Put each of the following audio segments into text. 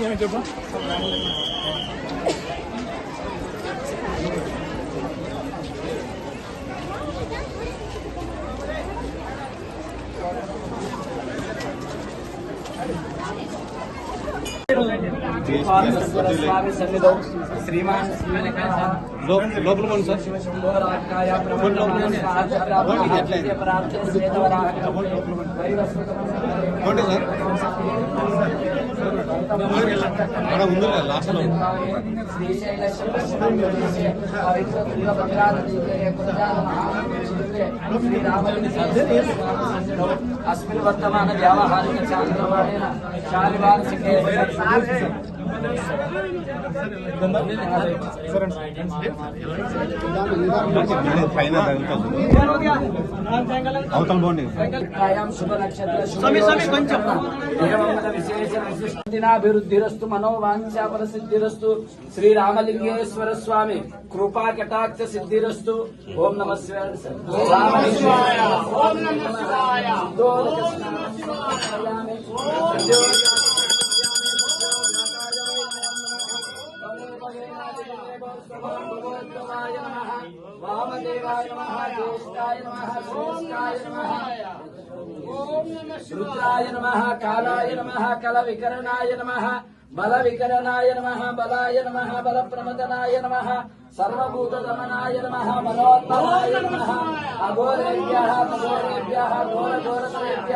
ఏమి చెప్పు స్వామి సన్నిధౌ శ్రీమాన్ లోపల పోండి సార్ శివశంభోరాకాయ పోండి సార్ అక్కడ ఉంది లాస్ట్లో శ్రీశైల అస్మిన్ వర్తమాన వ్యావహారిక చాంద్రమాణేన శాలివార్షికే పైన అవతల పోండి కాయాం శుభ నక్షత్ర విశేష విశిష్టినాభివృద్ధిరస్తు మనోవాంఛాపర సిద్ధిరస్తు శ్రీరామలింగేశ్వర స్వామి కృపా కటాక్ష సిద్ధిరస్తు ఓం నమ శివాయ. ఓం నమ. వామదేవాయ నమః జ్యేష్ఠాయ నమః శ్రేష్ఠాయ నమః. రుద్రాయ నమ కాలాయ నమ కల వికరణాయ నమ బల వికరణాయ నమ బలాయ నమ బల ప్రమదనాయ నమ సర్వభూత దమనాయ నమ బలోత్పదాయ నమ అఘోరేభ్య అఘోరేభ్య ఘోర ఘోరతరేభ్య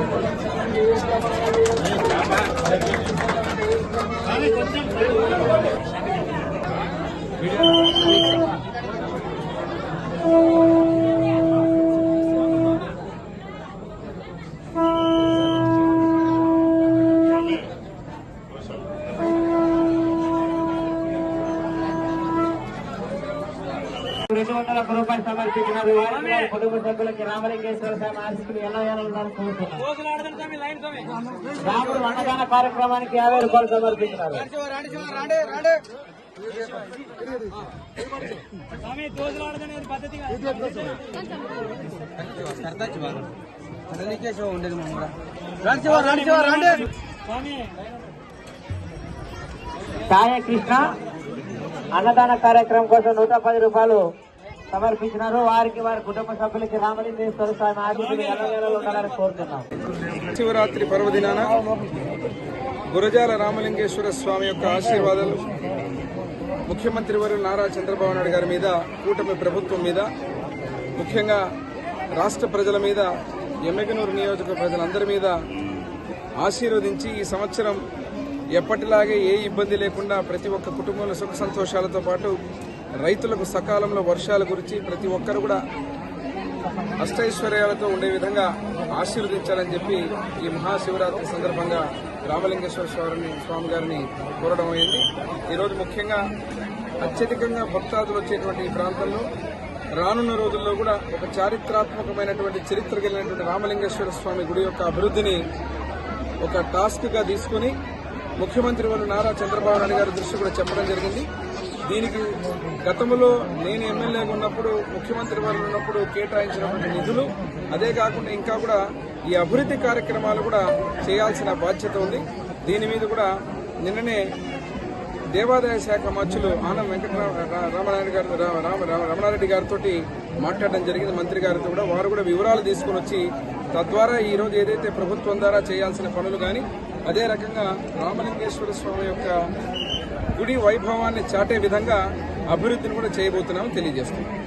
రెండు వందల రూపాయలు సమర్పించినారు కుటుంబ సభ్యులకి రామలింగేశ్వర స్వామి ఆశిస్తులు ఎలా ఉండాలని కోరుతున్నాం. రాముడు అన్నదాన కార్యక్రమానికి యాభై రూపాయలు సమర్పించినారు కృష్ణ అన్నదాన కార్యక్రమం కోసం నూట పది రూపాయలు సమర్పించినారు. వారికి వారి కుటుంబ సభ్యులకి రామలింగేశ్వర స్వామి ఆశీస్సులు ఉండాలని కోరుతున్నాం. శివరాత్రి పర్వదినాన గురజాల రామలింగేశ్వర స్వామి యొక్క ఆశీర్వాదాలు ముఖ్యమంత్రి వారు నారా చంద్రబాబు నాయుడు గారి మీద కూటమి ప్రభుత్వం మీద ముఖ్యంగా రాష్ట్ర ప్రజల మీద ఎమ్మెగనూరు నియోజక ప్రజలందరి మీద ఆశీర్వదించి ఈ సంవత్సరం ఎప్పటిలాగే ఏ ఇబ్బంది లేకుండా ప్రతి ఒక్క కుటుంబంలో సుఖ సంతోషాలతో పాటు రైతులకు సకాలంలో వర్షాల గురించి ప్రతి ఒక్కరు కూడా అష్టైశ్వర్యాలతో ఉండే విధంగా ఆశీర్వదించాలని చెప్పి ఈ మహాశివరాత్రి సందర్భంగా రామలింగేశ్వర స్వామిని స్వామి గారిని కోరడం అయింది. ఈరోజు ముఖ్యంగా అత్యధికంగా భక్తాదులు వచ్చేటువంటి ఈ ప్రాంతంలో రానున్న రోజుల్లో కూడా ఒక చారిత్రాత్మకమైనటువంటి చరిత్ర కలిగినటువంటి రామలింగేశ్వర స్వామి గుడి యొక్క అభివృద్ధిని ఒక టాస్క్గా తీసుకుని ముఖ్యమంత్రి వారు నారా చంద్రబాబు నాయుడు గారి దృష్టి కూడా చెప్పడం జరిగింది. దీనికి గతంలో నేను ఎమ్మెల్యేగా ఉన్నప్పుడు ముఖ్యమంత్రి వారు ఉన్నప్పుడు కేటాయించినటువంటి నిధులు అదే కాకుండా ఇంకా కూడా ఈ అభివృద్ధి కార్యక్రమాలు కూడా చేయాల్సిన బాధ్యత ఉంది. దీని మీద కూడా నిన్ననే దేవాదాయ శాఖ మంత్రులు ఆనం వెంకటరామనాయుడు గారు రా- రమణారెడ్డి గారితో మాట్లాడడం జరిగింది. మంత్రి గారితో కూడా వారు కూడా వివరాలు తీసుకుని వచ్చి తద్వారా ఈరోజు ఏదైతే ప్రభుత్వం ద్వారా చేయాల్సిన పనులు కానీ అదే రకంగా రామలింగేశ్వర స్వామి యొక్క గుడి వైభవాన్ని చాటే విధంగా అభివృద్ధిని కూడా చేయబోతున్నామని తెలియజేస్తున్నాం.